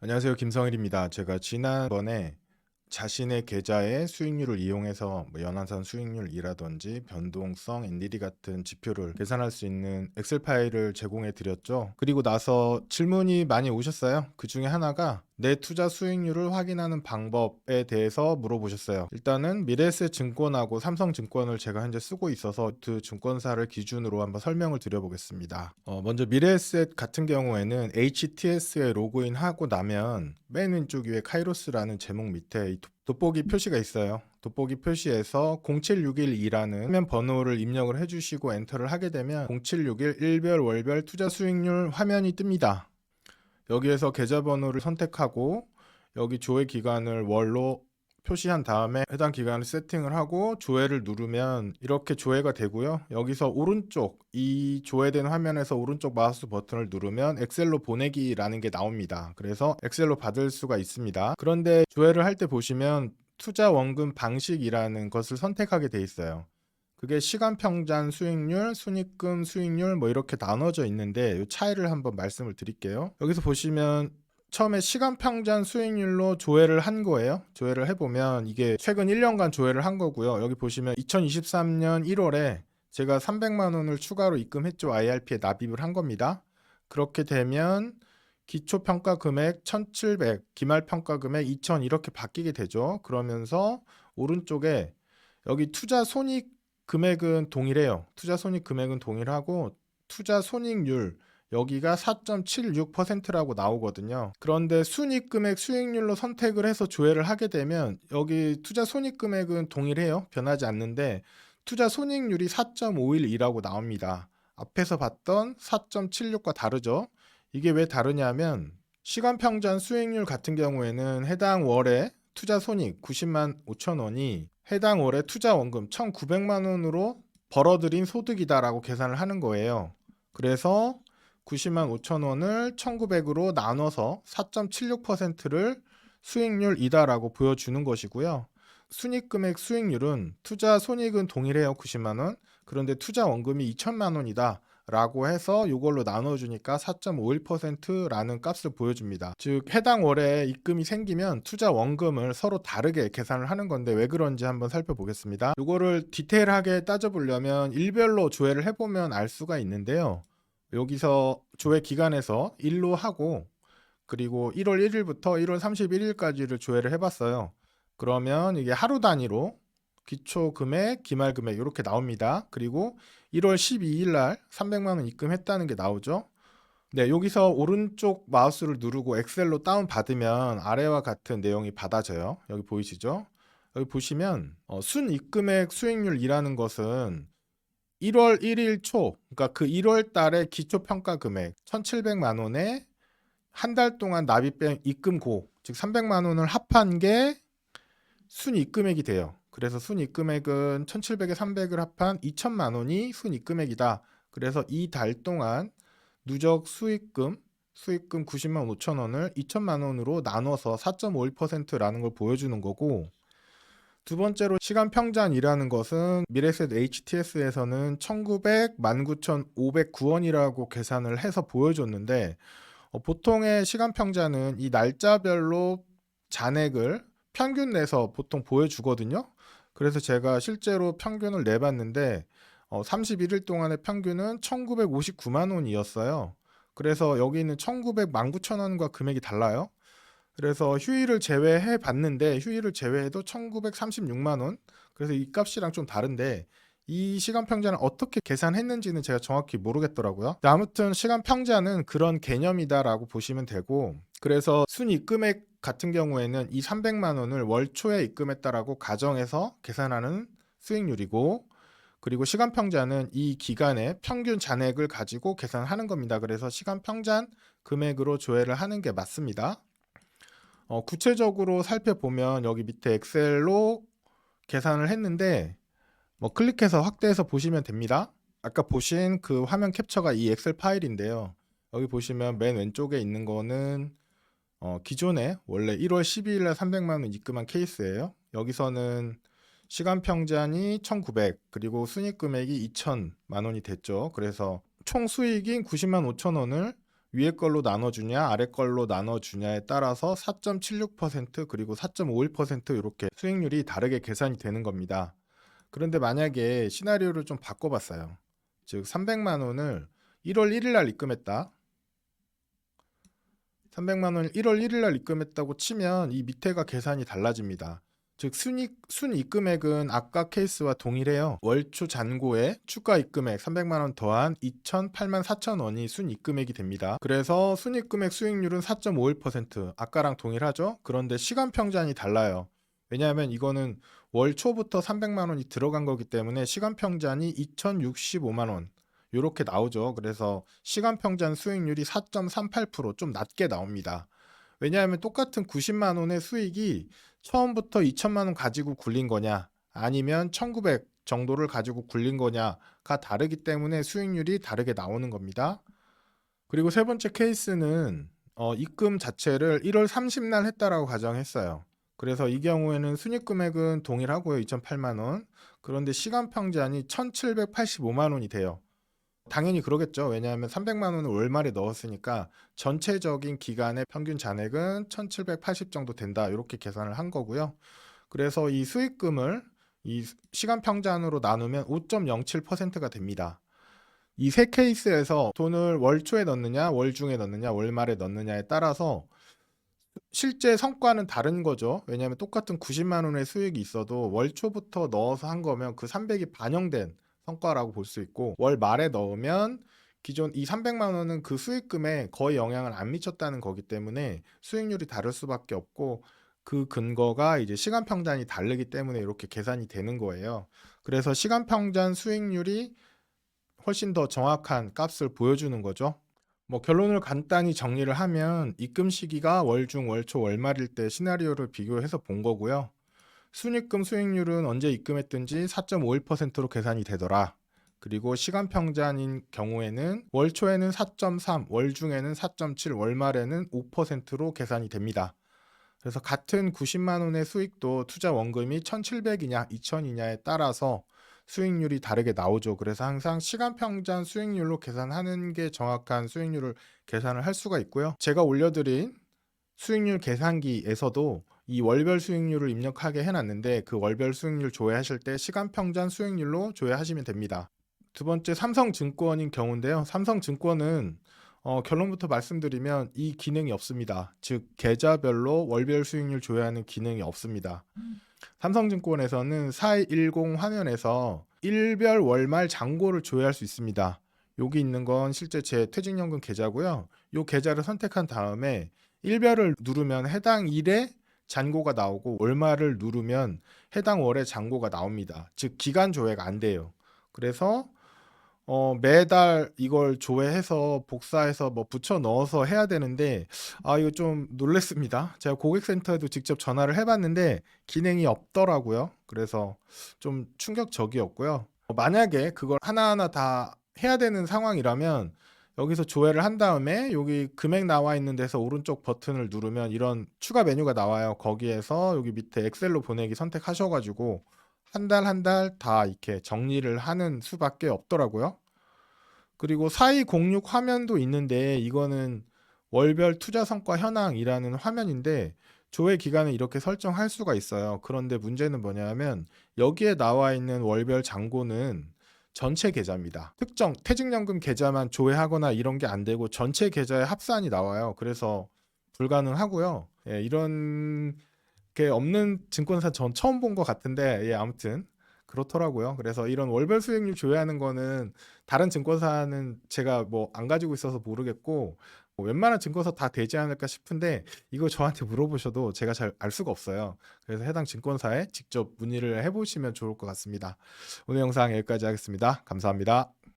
안녕하세요. 김성일입니다. 제가 지난번에 자신의 계좌의 수익률을 이용해서 뭐 연한선 수익률이라든지 변동성, NDD 같은 지표를 계산할 수 있는 엑셀 파일을 제공해 드렸죠. 그리고 나서 질문이 많이 오셨어요. 그 중에 하나가 내 투자 수익률을 확인하는 방법에 대해서 물어보셨어요. 일단은 미래에셋 증권하고 삼성증권을 제가 현재 쓰고 있어서 두 증권사를 기준으로 한번 설명을 드려보겠습니다. 어, 먼저 미래에셋 같은 경우에는 HTS에 로그인하고 나면 맨 왼쪽 위에 카이로스라는 제목 밑에 돋보기 표시가 있어요. 돋보기 표시에서 07612라는 화면 번호를 입력을 해주시고 엔터를 하게 되면 0761 일별 월별 투자 수익률 화면이 뜹니다. 여기에서 계좌번호를 선택하고 여기 조회 기간을 월로 표시한 다음에 해당 기간을 세팅을 하고 조회를 누르면 이렇게 조회가 되고요. 여기서 오른쪽 이 조회된 화면에서 오른쪽 마우스 버튼을 누르면 엑셀로 보내기라는 게 나옵니다. 그래서 엑셀로 받을 수가 있습니다. 그런데 조회를 할 때 보시면 투자 원금 방식이라는 것을 선택하게 돼 있어요. 그게 시간 평잔 수익률, 순익금 수익률 뭐 이렇게 나눠져 있는데 이 차이를 한번 말씀을 드릴게요. 여기서 보시면 처음에 시간 평잔 수익률로 조회를 한 거예요. 조회를 해보면 이게 최근 1년간 조회를 한 거고요. 여기 보시면 2023년 1월에 제가 300만 원을 추가로 입금했죠. IRP에 납입을 한 겁니다. 그렇게 되면 기초 평가 금액 1,700, 기말 평가 금액 2,000 이렇게 바뀌게 되죠. 그러면서 오른쪽에 여기 투자 손익 금액은 동일해요. 투자 손익 금액은 동일하고 투자 손익률 여기가 4.76%라고 나오거든요. 그런데 순익 금액 수익률로 선택을 해서 조회를 하게 되면 여기 투자 손익 금액은 동일해요. 변하지 않는데 투자 손익률이 4.512라고 나옵니다. 앞에서 봤던 4.76과 다르죠. 이게 왜 다르냐면 시간 평전 수익률 같은 경우에는 해당 월에 투자 손익 90만 5천 원이 해당 월에 투자 원금 1,900만 원으로 벌어들인 소득이다라고 계산을 하는 거예요. 그래서 90만 5천 원을 1,900으로 나눠서 4.76%를 수익률이다라고 보여주는 것이고요. 순익금액 수익률은 투자 손익은 동일해요. 90만 원. 그런데 투자 원금이 2천만 원이다. 라고 해서 이걸로 나눠주니까 4.51%라는 값을 보여줍니다. 즉 해당 월에 입금이 생기면 투자 원금을 서로 다르게 계산을 하는 건데 왜 그런지 한번 살펴보겠습니다. 이거를 디테일하게 따져보려면 일별로 조회를 해보면 알 수가 있는데요. 여기서 조회 기간에서 일로 하고 그리고 1월 1일부터 1월 31일까지를 조회를 해봤어요. 그러면 이게 하루 단위로 기초 금액, 기말 금액 이렇게 나옵니다. 그리고 1월 12일 날 300만 원 입금했다는 게 나오죠. 네, 여기서 오른쪽 마우스를 누르고 엑셀로 다운 받으면 아래와 같은 내용이 받아져요. 여기 보이시죠? 여기 보시면 어, 순 입금액 수익률이라는 것은 1월 1일 초, 그러니까 그 1월 달에 기초 평가 금액 1,700만 원에 한 달 동안 납입된 입금고, 즉 300만 원을 합한 게 순 입금액이 돼요. 그래서 순입금액은 1,700에 300을 합한 2천만 원이 순입금액이다. 그래서 이 달 동안 누적 수익금, 수익금 90만 5천 원을 2천만 원으로 나눠서 4.51%라는 걸 보여주는 거고 두 번째로 시간 평잔이라는 것은 미래셋 HTS에서는 1,900, 19,509원이라고 계산을 해서 보여줬는데 어, 보통의 시간 평잔은 이 날짜별로 잔액을 평균 내서 보통 보여주거든요. 그래서 제가 실제로 평균을 내봤는데 어, 31일 동안의 평균은 1,959만 원이었어요. 그래서 여기 있는 1,900, 19,000원과 금액이 달라요. 그래서 휴일을 제외해 봤는데 휴일을 제외해도 1,936만 원. 그래서 이 값이랑 좀 다른데 이 시간 평자는 어떻게 계산했는지는 제가 정확히 모르겠더라고요. 아무튼 시간 평자는 그런 개념이다라고 보시면 되고 그래서 순입 금액 같은 경우에는 이 300만 원을 월 초에 입금했다라고 가정해서 계산하는 수익률이고 그리고 시간 평자는 이 기간의 평균 잔액을 가지고 계산하는 겁니다. 그래서 시간 평잔 금액으로 조회를 하는 게 맞습니다. 어, 구체적으로 살펴보면 여기 밑에 엑셀로 계산을 했는데 뭐 클릭해서 확대해서 보시면 됩니다. 아까 보신 그 화면 캡처가 이 엑셀 파일인데요. 여기 보시면 맨 왼쪽에 있는 거는 어, 기존에 원래 1월 12일 날 300만 원 입금한 케이스예요. 여기서는 시간 평잔이 1,900 그리고 순익 금액이 2,000만 원이 됐죠. 그래서 총 수익인 90만 5천 원을 위에 걸로 나눠주냐 아래 걸로 나눠주냐에 따라서 4.76% 그리고 4.51% 이렇게 수익률이 다르게 계산이 되는 겁니다. 그런데 만약에 시나리오를 좀 바꿔봤어요. 즉 300만 원을 1월 1일 날 입금했다. 300만 원을 1월 1일 날 입금했다고 치면 이 밑에가 계산이 달라집니다. 즉 순입 순입금액은 아까 케이스와 동일해요. 월초 잔고에 추가 입금액 300만 원 더한 2,008만 4천 원이 순입금액이 됩니다. 그래서 순입금액 수익률은 4.51% 아까랑 동일하죠. 그런데 시간 평잔이 달라요. 왜냐하면 이거는 월 초부터 300만 원이 들어간 거기 때문에 시간 평잔이 2,065만 원 이렇게 나오죠. 그래서 시간 평잔 수익률이 4.38%좀 낮게 나옵니다. 왜냐하면 똑같은 90만 원의 수익이 처음부터 2천만 원 가지고 굴린 거냐 아니면 1900 정도를 가지고 굴린 거냐가 다르기 때문에 수익률이 다르게 나오는 겁니다. 그리고 세 번째 케이스는 어, 입금 자체를 1월 30날 했다라고 가정했어요. 그래서 이 경우에는 순입 금액은 동일하고요. 2,008만 원. 그런데 시간 평잔이 1,785만 원이 돼요. 당연히 그러겠죠. 왜냐하면 300만 원을 월말에 넣었으니까 전체적인 기간의 평균 잔액은 1,780 정도 된다. 이렇게 계산을 한 거고요. 그래서 이 수익금을 이 시간 평잔으로 나누면 5.07%가 됩니다. 이 세 케이스에서 돈을 월 초에 넣느냐, 월 중에 넣느냐, 월 말에 넣느냐에 따라서 실제 성과는 다른 거죠. 왜냐하면 똑같은 90만 원의 수익이 있어도 월 초부터 넣어서 한 거면 그 300이 반영된 성과라고 볼 수 있고 월 말에 넣으면 기존 이 300만 원은 그 수익금에 거의 영향을 안 미쳤다는 거기 때문에 수익률이 다를 수밖에 없고 그 근거가 이제 시간 평단이 다르기 때문에 이렇게 계산이 되는 거예요. 그래서 시간 평단 수익률이 훨씬 더 정확한 값을 보여주는 거죠. 뭐 결론을 간단히 정리를 하면 입금 시기가 월중, 월초, 월말일 때 시나리오를 비교해서 본 거고요. 순입금 수익률은 언제 입금했든지 4.51%로 계산이 되더라. 그리고 시간 평잔인 경우에는 월 초에는 4.3, 월 중에는 4.7, 월 말에는 5%로 계산이 됩니다. 그래서 같은 90만 원의 수익도 투자 원금이 1,700이냐, 2,000이냐에 따라서 수익률이 다르게 나오죠. 그래서 항상 시간 평잔 수익률로 계산하는 게 정확한 수익률을 계산을 할 수가 있고요. 제가 올려드린 수익률 계산기에서도 이 월별 수익률을 입력하게 해놨는데 그 월별 수익률 조회하실 때 시간 평잔 수익률로 조회하시면 됩니다. 두 번째 삼성증권인 경우인데요. 삼성증권은 어, 결론부터 말씀드리면 이 기능이 없습니다. 즉 계좌별로 월별 수익률 조회하는 기능이 없습니다. 삼성증권에서는 4210 화면에서 일별 월말 잔고를 조회할 수 있습니다. 여기 있는 건 실제 제 퇴직연금 계좌고요. 이 계좌를 선택한 다음에 일별을 누르면 해당 일에 잔고가 나오고 월말을 누르면 해당 월의 잔고가 나옵니다. 즉 기간 조회가 안 돼요. 그래서 어, 매달 이걸 조회해서 복사해서 뭐 붙여 넣어서 해야 되는데 아 이거 좀 놀랬습니다. 제가 고객센터에도 직접 전화를 해봤는데 기능이 없더라고요. 그래서 좀 충격적이었고요. 만약에 그걸 하나하나 다 해야 되는 상황이라면 여기서 조회를 한 다음에 여기 금액 나와 있는 데서 오른쪽 버튼을 누르면 이런 추가 메뉴가 나와요. 거기에서 여기 밑에 엑셀로 보내기 선택하셔가지고 한 달 한 달 다 이렇게 정리를 하는 수밖에 없더라고요. 그리고 4206 화면도 있는데 이거는 월별 투자 성과 현황이라는 화면인데 조회 기간을 이렇게 설정할 수가 있어요. 그런데 문제는 뭐냐면 여기에 나와 있는 월별 잔고는 전체 계좌입니다. 특정 퇴직연금 계좌만 조회하거나 이런 게 안 되고 전체 계좌에 합산이 나와요. 그래서 불가능하고요. 예, 이런 게 없는 증권사 전 처음 본 것 같은데 예, 아무튼 그렇더라고요. 그래서 이런 월별 수익률 조회하는 거는 다른 증권사는 제가 뭐 안 가지고 있어서 모르겠고 뭐 웬만한 증권사 다 되지 않을까 싶은데 이거 저한테 물어보셔도 제가 잘 알 수가 없어요. 그래서 해당 증권사에 직접 문의를 해보시면 좋을 것 같습니다. 오늘 영상 여기까지 하겠습니다. 감사합니다.